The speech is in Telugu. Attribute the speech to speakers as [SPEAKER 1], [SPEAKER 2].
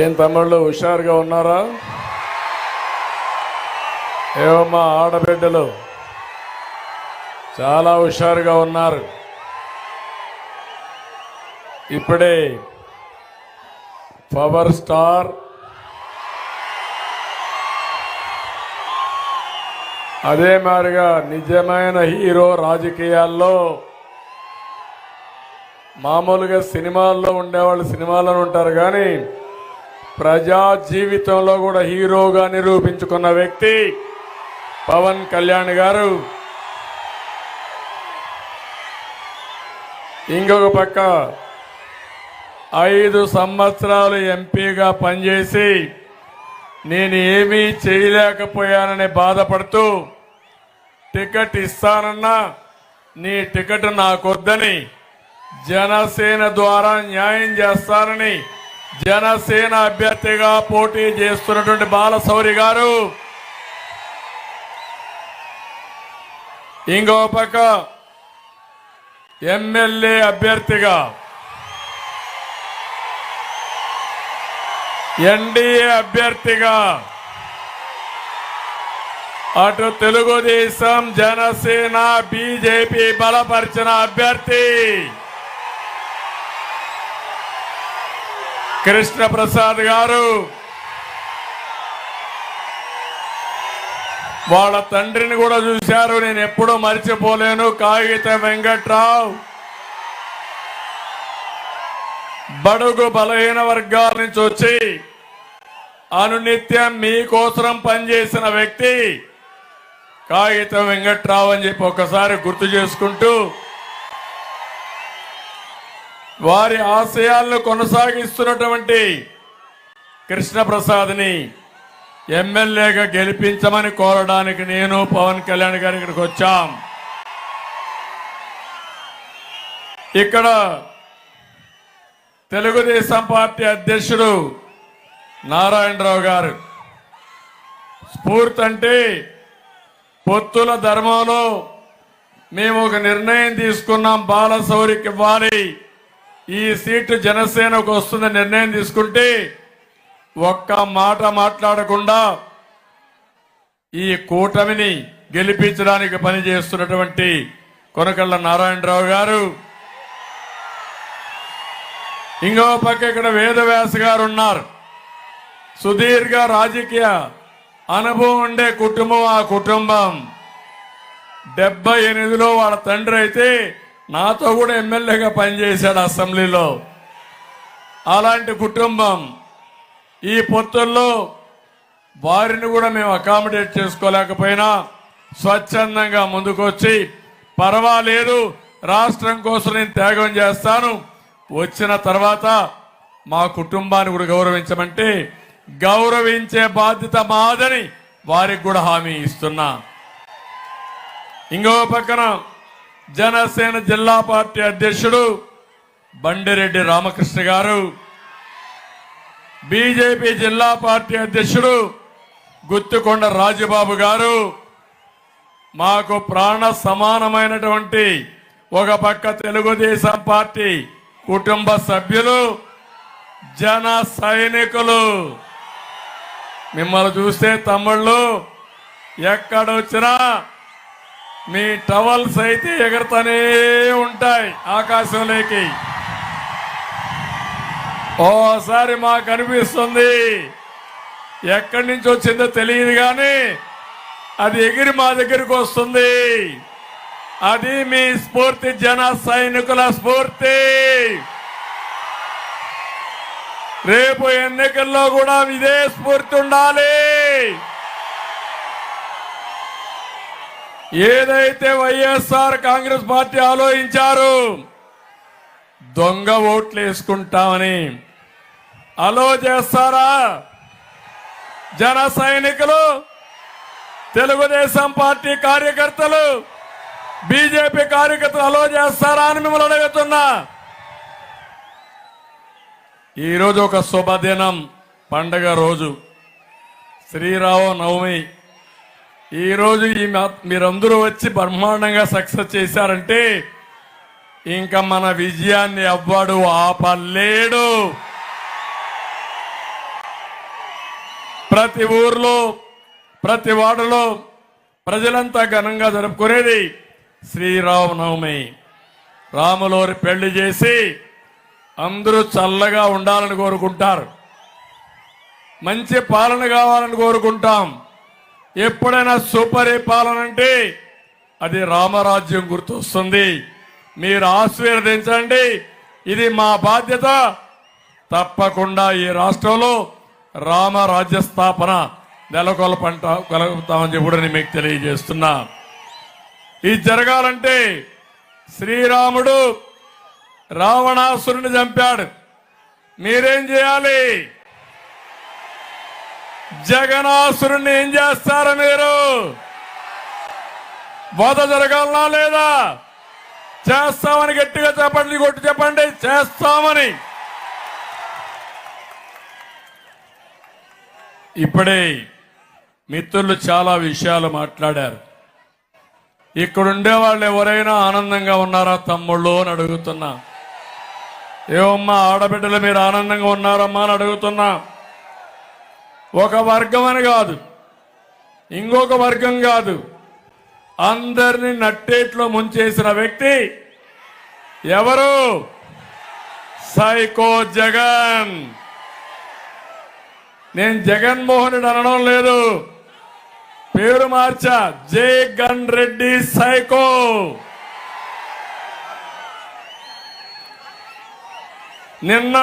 [SPEAKER 1] ఏం తమ్ముళ్ళు హుషారుగా ఉన్నారా? ఏమమ్మా ఆడబిడ్డలు? చాలా హుషారుగా ఉన్నారు. ఇప్పుడే పవర్ స్టార్ అదే మాదిరిగా నిజమైన హీరో రాజకీయాల్లో మామూలుగా సినిమాల్లో ఉండేవాళ్ళు సినిమాల్లో ఉంటారు కానీ ప్రజా జీవితంలో కూడా హీరోగా నిరూపించుకున్న వ్యక్తి పవన్ కళ్యాణ్ గారు. ఇంకొక పక్క ఐదు సంవత్సరాలు ఎంపీగా పనిచేసి నేను ఏమీ చేయలేకపోయానని బాధపడుతూ టికెట్ ఇస్తానన్నా నీ టికెట్ నాకొద్దని జనసేన ద్వారా న్యాయం చేస్తానని జనసేన అభ్యర్థిగా పోటీ చేస్తున్నటువంటి బాలశౌరి గారు. ఇంకో పక్క ఎమ్మెల్యే అభ్యర్థిగా ఎన్డీఏ అభ్యర్థిగా అటు తెలుగుదేశం జనసేన బీజేపీ బలపరిచిన అభ్యర్థి కృష్ణ ప్రసాద్ గారు. వాళ్ళ తండ్రిని కూడా చూశారు. నేను ఎప్పుడూ మర్చిపోలేను. కాగిత వెంకట్రావు. బడుగు బలహీన వర్గాల నుంచి వచ్చి అనునిత్యం మీకోసరం పనిచేసిన వ్యక్తి కాగితం వెంకట్రావు అని చెప్పి ఒకసారి గుర్తు చేసుకుంటూ వారి ఆశయాలను కొనసాగిస్తున్నటువంటి కృష్ణప్రసాద్ని ఎమ్మెల్యేగా గెలిపించమని కోరడానికి నేను పవన్ కళ్యాణ్ గారి ఇక్కడికి వచ్చాం. ఇక్కడ తెలుగుదేశం పార్టీ అధ్యక్షుడు నారాయణరావు గారు స్ఫూర్తి అంటే పొత్తుల ధర్మంలో మేము ఒక నిర్ణయం తీసుకున్నాం బాలశౌరికి ఇవ్వాలి. ఈ సీటు జనసేనకు వస్తున్న నిర్ణయం తీసుకుంటే ఒక్క మాట మాట్లాడకుండా ఈ కూటమిని గెలిపించడానికి పనిచేస్తున్నటువంటి కొనకళ్ళ నారాయణరావు గారు ఇంకో పక్క ఇక్కడ వేదవ్యాస గారు ఉన్నారు. సుదీర్ఘ రాజకీయ అనుభవం ఉండే కుటుంబం ఆ కుటుంబం డెబ్బై ఎనిమిదిలో వాళ్ళ తండ్రి అయితే నాతో కూడా ఎమ్మెల్యేగా పనిచేశాడు అసెంబ్లీలో. అలాంటి కుటుంబం ఈ పొత్తుల్లో వారిని కూడా మేము అకామిడేట్ చేసుకోలేకపోయినా స్వచ్ఛందంగా ముందుకొచ్చి పర్వాలేదు రాష్ట్రం కోసం నేను త్యాగం చేస్తాను. వచ్చిన తర్వాత మా కుటుంబాన్ని కూడా గౌరవించమంటే గౌరవించే బాధ్యత మాదని వారికి కూడా హామీ ఇస్తున్నా. ఇంకో పక్కన జనసేన జిల్లా పార్టీ అధ్యక్షుడు బండిరెడ్డి రామకృష్ణ గారు బీజేపీ జిల్లా పార్టీ అధ్యక్షుడు గుత్తుకొండ రాజబాబు గారు మాకు ప్రాణ సమానమైనటువంటి ఒక పక్క తెలుగుదేశం పార్టీ కుటుంబ సభ్యులు జన సైనికులు. మిమ్మల్ని చూస్తే తమ్ముళ్ళు ఎక్కడొచ్చినా మీ టవల్స్ అయితే ఎగురుతూనే ఉంటాయి ఆకాశంలోకి. ఓసారి మాకు అనిపిస్తుంది. ఎక్కడి నుంచి వచ్చిందో తెలియదు కానీ అది ఎగిరి మా దగ్గరికి వస్తుంది. అది మీ స్ఫూర్తి జన సైనికుల స్ఫూర్తి. రేపు ఎన్నికల్లో కూడా ఇదే స్ఫూర్తి ఉండాలి. ఏదైతే వైఎస్ఆర్ కాంగ్రెస్ పార్టీ ఆలోచించారు దొంగ ఓట్లు వేసుకుంటామని. అలో చేస్తారా? జన సైనికులు తెలుగుదేశం పార్టీ కార్యకర్తలు బీజేపీ కార్యకర్తలు అలో చేస్తారా అని మిమ్మల్ని అడుగుతున్నా. ఈరోజు ఒక శుభదినం పండగ రోజు. శ్రీరామ నవమి ఈరోజు ఈ మీరందరూ వచ్చి బ్రహ్మాండంగా సక్సెస్ చేశారంటే ఇంకా మన విజయాన్ని ఎవ్వడు ఆపలేడు. ప్రతి ఊర్లో ప్రతి వాడలో ప్రజలంతా ఘనంగా జరుపుకునేది శ్రీరామనవమి. రాములోరి పెళ్ళి చేసి అందరూ చల్లగా ఉండాలని కోరుకుంటారు. మంచి పాలన కావాలని కోరుకుంటాం. ఎప్పుడైనా సుపరిపాలన అంటే అది రామరాజ్యం గుర్తొస్తుంది. మీరు ఆశీర్వదించండి. ఇది మా బాధ్యత. తప్పకుండా ఈ రాష్ట్రంలో రామరాజ్య స్థాపన నెలకొల్పంట కలుగుతామని చెప్పి నేను మీకు తెలియజేస్తున్నా. ఇది జరగాలంటే శ్రీరాముడు రావణాసురుని చంపాడు. మీరేం చేయాలి? జగనాసురుణ్ణి ఏం చేస్తారు మీరు? వధ జరగాలనా లేదా? చేస్తామని గట్టిగా చెప్పండి కొట్టి చెప్పండి చేస్తామని. ఇప్పుడే మిత్రులు చాలా విషయాలు మాట్లాడారు. ఇక్కడుండే వాళ్ళు ఎవరైనా ఆనందంగా ఉన్నారా తమ్ముళ్ళు అని అడుగుతున్నా. ఏమమ్మా ఆడబిడ్డలు మీరు ఆనందంగా ఉన్నారమ్మా అని అడుగుతున్నా. ఒక వర్గం అని కాదు ఇంకొక వర్గం కాదు. అందరిని నట్టేట్లో ముంచేసిన వ్యక్తి ఎవరు? సైకో జగన్. నేను జగన్మోహన్ రెడ్డి అనడం లేదు. పేరు మార్చా జగన్ రెడ్డి సైకో. నిన్న